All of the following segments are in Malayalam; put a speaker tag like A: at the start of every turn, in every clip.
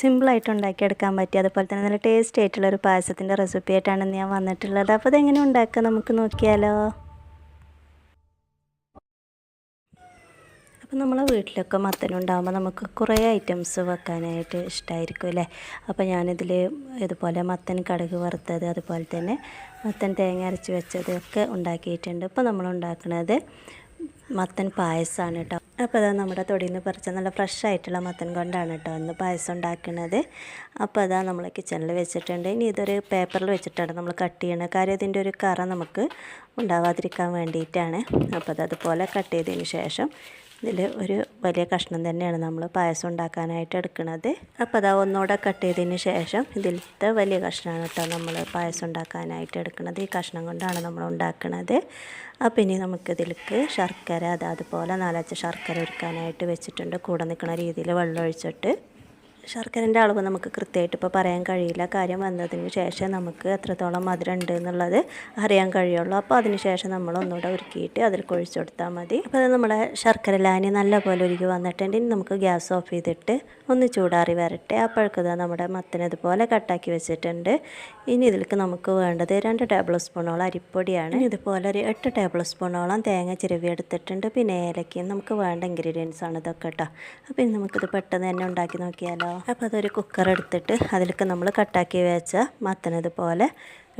A: സിമ്പിളായിട്ട് ഉണ്ടാക്കിയെടുക്കാൻ പറ്റി. അതുപോലെ തന്നെ നല്ല ടേസ്റ്റ് ആയിട്ടുള്ള ഒരു പായസത്തിന്റെ റെസിപ്പി ആയിട്ടാണ് ഞാൻ വന്നിട്ടുള്ളത്. അപ്പോൾ അതെങ്ങനെ ഉണ്ടാക്കുക നമുക്ക് നോക്കിയാലോ? അപ്പോൾ നമ്മളെ വീട്ടിലൊക്കെ മത്തനുണ്ടാകുമ്പോൾ നമുക്ക് കുറേ ഐറ്റംസ് വെക്കാനായിട്ട് ഇഷ്ടമായിരിക്കും അല്ലേ? അപ്പോൾ ഞാനിതിൽ ഇതുപോലെ മത്തൻ കടുക് വറുത്തത് അതുപോലെ തന്നെ മത്തൻ തേങ്ങ അരച്ച് വെച്ചത് ഒക്കെ ഉണ്ടാക്കിയിട്ടുണ്ട്. ഇപ്പോൾ നമ്മൾ ഉണ്ടാക്കുന്നത് മത്തൻ പായസമാണ് കേട്ടോ. അപ്പോൾ അതാ നമ്മുടെ തൊടിയിൽ നിന്ന് പറിച്ച നല്ല ഫ്രഷ് ആയിട്ടുള്ള മത്തൻ കൊണ്ടാണ് കേട്ടോ ഇന്ന് പായസം ഉണ്ടാക്കുന്നത്. അപ്പോൾ അതാ നമ്മൾ കിച്ചണിൽ വെച്ചിട്ടുണ്ട്. ഇനി ഇതൊരു പേപ്പറിൽ വെച്ചിട്ടാണ് നമ്മൾ കട്ട് ചെയ്യണത്. കാര്യം ഇതിന്റെ ഒരു കറ നമുക്ക് ഉണ്ടാവാതിരിക്കാൻ വേണ്ടിയിട്ടാണ്. അപ്പോൾ അത് അതുപോലെ കട്ട് ചെയ്തതിന് ശേഷം ഇതിൽ ഒരു വലിയ കഷ്ണം തന്നെയാണ് നമ്മൾ പായസം ഉണ്ടാക്കാനായിട്ട് എടുക്കുന്നത്. അപ്പോൾ അതാ ഒന്നുകൂടെ കട്ട് ചെയ്തതിന് ശേഷം ഇതിലത്തെ വലിയ കഷ്ണമാണ് കേട്ടോ നമ്മൾ പായസം ഉണ്ടാക്കാനായിട്ട് എടുക്കുന്നത്. ഈ കഷ്ണം കൊണ്ടാണ് നമ്മൾ ഉണ്ടാക്കുന്നത്. അപ്പോൾ ഇനി നമുക്കിതിലേക്ക് ശർക്കര അത് അതുപോലെ നാലച്ച ശർക്കര ഒരുക്കാനായിട്ട് വെച്ചിട്ടുണ്ട്. കൂടെ നിൽക്കുന്ന രീതിയിൽ വെള്ളം ഒഴിച്ചിട്ട്. ശർക്കരന്റെ അളവ് നമുക്ക് കൃത്യമായിട്ട് ഇപ്പോൾ പറയാൻ കഴിയില്ല. കാര്യം വന്നതിന് ശേഷം നമുക്ക് എത്രത്തോളം മധുരം ഉണ്ട് എന്നുള്ളത് അറിയാൻ കഴിയുള്ളൂ. അപ്പോൾ അതിന് ശേഷം നമ്മൾ ഒന്നുകൂടെ ഉരുക്കിയിട്ട് അതിൽ കൊഴിച്ചു കൊടുത്താൽ മതി. അപ്പോൾ അത് നമ്മുടെ ശർക്കര ലാനി നല്ലപോലെ ഒരുക്കി വന്നിട്ടുണ്ട്. ഇനി നമുക്ക് ഗ്യാസ് ഓഫ് ചെയ്തിട്ട് ഒന്ന് ചൂടാറി വരട്ടെ. അപ്പോഴേക്കത് നമ്മുടെ മത്തിന് കട്ടാക്കി വെച്ചിട്ടുണ്ട്. ഇനി ഇതിലേക്ക് നമുക്ക് വേണ്ടത് രണ്ട് ടേബിൾ സ്പൂണോളം അരിപ്പൊടിയാണ്. ഇതുപോലെ ഒരു എട്ട് ടേബിൾ സ്പൂണോളം തേങ്ങ ചിരവി എടുത്തിട്ടുണ്ട്. പിന്നെ ഏലക്കയും നമുക്ക് വേണ്ട ഇൻഗ്രീഡിയൻസ് ആണ് ഇതൊക്കെ കേട്ടോ. അപ്പോൾ ഇനി നമുക്കിത് പെട്ടെന്ന് തന്നെ ഉണ്ടാക്കി നോക്കിയാലോ? അപ്പോൾ അതൊരു കുക്കർ എടുത്തിട്ട് അതിലേക്ക് നമ്മൾ കട്ടാക്കി വെച്ച മത്തനതുപോലെ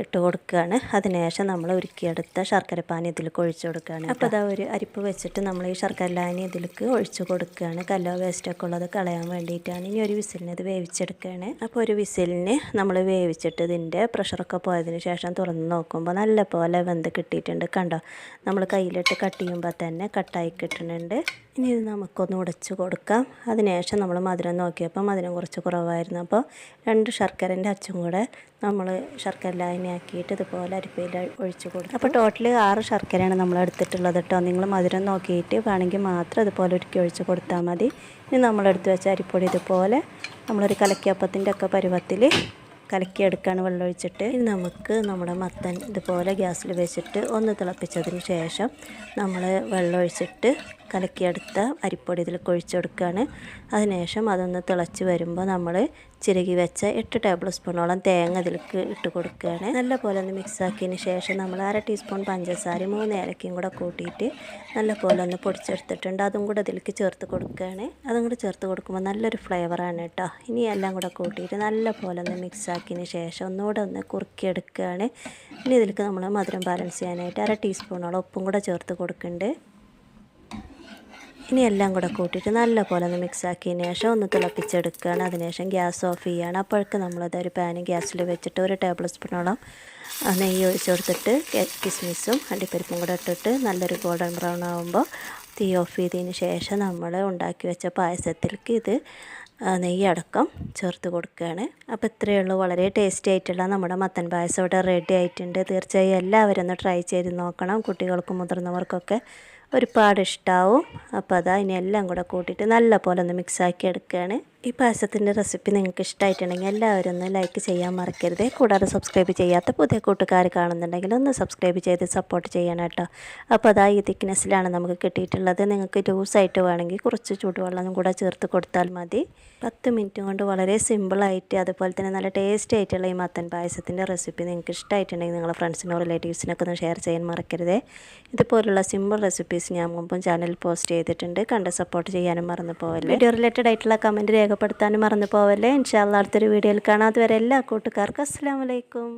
A: ഇട്ട് കൊടുക്കുകയാണ്. അതിനുശേഷം നമ്മൾ ഉരുക്കിയെടുത്ത ശർക്കരപ്പാനി ഇതിലേക്ക് ഒഴിച്ചു കൊടുക്കുകയാണ്. അപ്പോൾ അതാ ഒരു അരിപ്പ് വെച്ചിട്ട് നമ്മൾ ഈ ശർക്കര ലാനി ഇതിലേക്ക് ഒഴിച്ചു കൊടുക്കുകയാണ്. കല്ലോ വേസ്റ്റൊക്കെ ഉള്ളത് കളയാൻ വേണ്ടിയിട്ടാണ്. ഇനി ഒരു വിസിലിന് ഇത് വേവിച്ചെടുക്കുകയാണ്. അപ്പോൾ ഒരു വിസിലിന് നമ്മൾ വേവിച്ചിട്ട് ഇതിന്റെ പ്രഷറൊക്കെ പോയതിന് ശേഷം തുറന്ന് നോക്കുമ്പോൾ നല്ല പോലെ വെന്ത് കിട്ടിയിട്ടുണ്ട് കണ്ടോ? നമ്മൾ കയ്യിലിട്ട് കട്ട് ചെയ്യുമ്പോൾ തന്നെ കട്ടായി കിട്ടുന്നുണ്ട്. ഇനി ഇത് നമുക്കൊന്ന് ഉടച്ച് കൊടുക്കാം. അതിനുശേഷം നമ്മൾ മധുരം നോക്കിയപ്പോൾ മധുരം കുറച്ച് കുറവായിരുന്നു. അപ്പോൾ രണ്ട് ശർക്കരന്റെ അച്ചും കൂടെ നമ്മൾ ശർക്കര ലായനിയാക്കിയിട്ട് ഇതുപോലെ അരിപ്പയിൽ ഒഴിച്ച് കൊടുക്കും അപ്പോൾ ടോട്ടൽ ആറ് ശർക്കരയാണ് നമ്മൾ എടുത്തിട്ടുള്ളത് കേട്ടോ നിങ്ങൾ മധുരം നോക്കിയിട്ട് വേണമെങ്കിൽ മാത്രം ഇതുപോലെ ഒരുക്കി ഒഴിച്ച് കൊടുത്താൽ മതി. ഇനി നമ്മളെടുത്ത് വെച്ച അരിപ്പൊടി ഇതുപോലെ നമ്മളൊരു കലക്കിയപ്പത്തിന്റെ ഒക്കെ പരുവത്തിൽ കലക്കിയെടുക്കുകയാണ് വെള്ളം ഒഴിച്ചിട്ട്. ഇനി നമുക്ക് നമ്മുടെ മത്തൻ ഇതുപോലെ ഗ്യാസിൽ വെച്ചിട്ട് ഒന്ന് തിളപ്പിച്ചതിന് ശേഷം നമ്മൾ വെള്ളം ഒഴിച്ചിട്ട് കലക്കിയെടുത്ത അരിപ്പൊടി ഇതിൽ കൊഴിച്ചെടുക്കുകയാണ് അതിനുശേഷം അതൊന്ന് തിളച്ച് വരുമ്പോൾ നമ്മൾ ചിരകി വെച്ച എട്ട് ടേബിൾ സ്പൂണോളം തേങ്ങ ഇതിലേക്ക് ഇട്ട് കൊടുക്കുകയാണ്. നല്ല പോലെ ഒന്ന് മിക്സാക്കിയതിന് ശേഷം നമ്മൾ അര ടീസ്പൂൺ പഞ്ചസാരയും മൂന്ന് ഏലക്കയും കൂടെ കൂട്ടിയിട്ട് നല്ല പോലെ ഒന്ന് പൊടിച്ചെടുത്തിട്ടുണ്ട്. അതും കൂടെ ഇതിലേക്ക് ചേർത്ത് കൊടുക്കുകയാണ്. അതും കൂടെ ചേർത്ത് കൊടുക്കുമ്പോൾ നല്ലൊരു ഫ്ലേവറാണ് കേട്ടോ. ഇനി എല്ലാം കൂടെ കൂട്ടിയിട്ട് നല്ല പോലെ ഒന്ന് മിക്സ് ആക്കിയതിന് ശേഷം ഒന്നുകൂടെ ഒന്ന് കുറുക്കിയെടുക്കുകയാണ്. ഇനി ഇതിലേക്ക് നമ്മൾ മധുരം ബാലൻസ് ചെയ്യാനായിട്ട് അര ടീസ്പൂണോളം ഉപ്പും കൂടെ ചേർത്ത് കൊടുക്കുന്നുണ്ട്. ഇനി എല്ലാം കൂടെ കൂട്ടിയിട്ട് നല്ലപോലെ ഒന്ന് മിക്സ് ആക്കിയതിന് ശേഷം ഒന്ന് തിളപ്പിച്ചെടുക്കുകയാണ്. അതിനുശേഷം ഗ്യാസ് ഓഫ് ചെയ്യുകയാണ്. അപ്പോഴേക്ക് നമ്മളത് ഒരു പാന് ഗ്യാസിൽ വെച്ചിട്ട് ഒരു ടേബിൾ സ്പൂണോളം നെയ്യ് ഒഴിച്ച് കൊടുത്തിട്ട് കിസ്മിസും അണ്ടിപ്പരിപ്പും കൂടെ ഇട്ടിട്ട് നല്ലൊരു ഗോൾഡൻ ബ്രൗൺ ആകുമ്പോൾ തീ ഓഫ് ചെയ്തതിന് ശേഷം നമ്മൾ ഉണ്ടാക്കി വെച്ച പായസത്തിലേക്ക് ഇത് നെയ്യടക്കം ചേർത്ത് കൊടുക്കുകയാണ്. അപ്പോൾ ഇത്രയേ ഉള്ളൂ. വളരെ ടേസ്റ്റി ആയിട്ടുള്ള നമ്മുടെ മത്തൻ പായസം ഇവിടെ റെഡി ആയിട്ടുണ്ട്. തീർച്ചയായും എല്ലാവരും ഒന്ന് ട്രൈ ചെയ്ത് നോക്കണം. കുട്ടികൾക്കും മുതിർന്നവർക്കൊക്കെ ഒരുപാട് ഇഷ്ടമാവും അപ്പോൾ അതാ ഇനി എല്ലാം കൂടെ കൂട്ടിയിട്ട് നല്ല പോലെ ഒന്ന് മിക്സാക്കി എടുക്കുകയാണ്. ഈ പായസത്തിന്റെ റെസിപ്പി നിങ്ങൾക്ക് ഇഷ്ടമായിട്ടുണ്ടെങ്കിൽ എല്ലാവരും ഒന്ന് ലൈക്ക് ചെയ്യാൻ മറക്കരുത്. കൂടാതെ സബ്സ്ക്രൈബ് ചെയ്യാത്ത പുതിയ കൂട്ടുകാർ കാണുന്നുണ്ടെങ്കിൽ ഒന്ന് സബ്സ്ക്രൈബ് ചെയ്ത് സപ്പോർട്ട് ചെയ്യണം കേട്ടോ. അപ്പോൾ അതാ ഈ തിക്നെസ്സിലാണ് നമുക്ക് കിട്ടിയിട്ടുള്ളത്. നിങ്ങൾക്ക് ലൂസായിട്ട് വേണമെങ്കിൽ കുറച്ച് ചൂടുവെള്ളം കൂടെ ചേർത്ത് കൊടുത്താൽ മതി. പത്ത് മിനിറ്റ് കൊണ്ട് വളരെ സിമ്പിളായിട്ട് അതുപോലെ തന്നെ നല്ല ടേസ്റ്റി ആയിട്ടുള്ള ഈ മത്തൻ പായസത്തിന്റെ റെസിപ്പി നിങ്ങൾക്ക് ഇഷ്ടമായിട്ടുണ്ടെങ്കിൽ നിങ്ങളുടെ ഫ്രണ്ട്സിനോ റിലേറ്റീവ്സിനൊക്കെ ഒന്ന് ഷെയർ ചെയ്യാൻ മറക്കരുത്. ഇതുപോലുള്ള സിമ്പിൾ റെസിപ്പീസ് ഞാൻ മുമ്പും ചാനൽ പോസ്റ്റ് ചെയ്തിട്ടുണ്ട്. കണ്ട് സപ്പോർട്ട് ചെയ്യാനും മറന്നു പോകല്ലേ വീഡിയോ റിലേറ്റഡ് ആയിട്ടുള്ള കമന്റ് രേഖപ്പെടുത്താനും മറന്നു പോവല്ലേ ഇൻഷാല്ല അടുത്തൊരു വീഡിയോയിൽ കാണാം. അതുവരെ എല്ലാ കൂട്ടുകാർക്കും അസ്സാം വലൈക്കും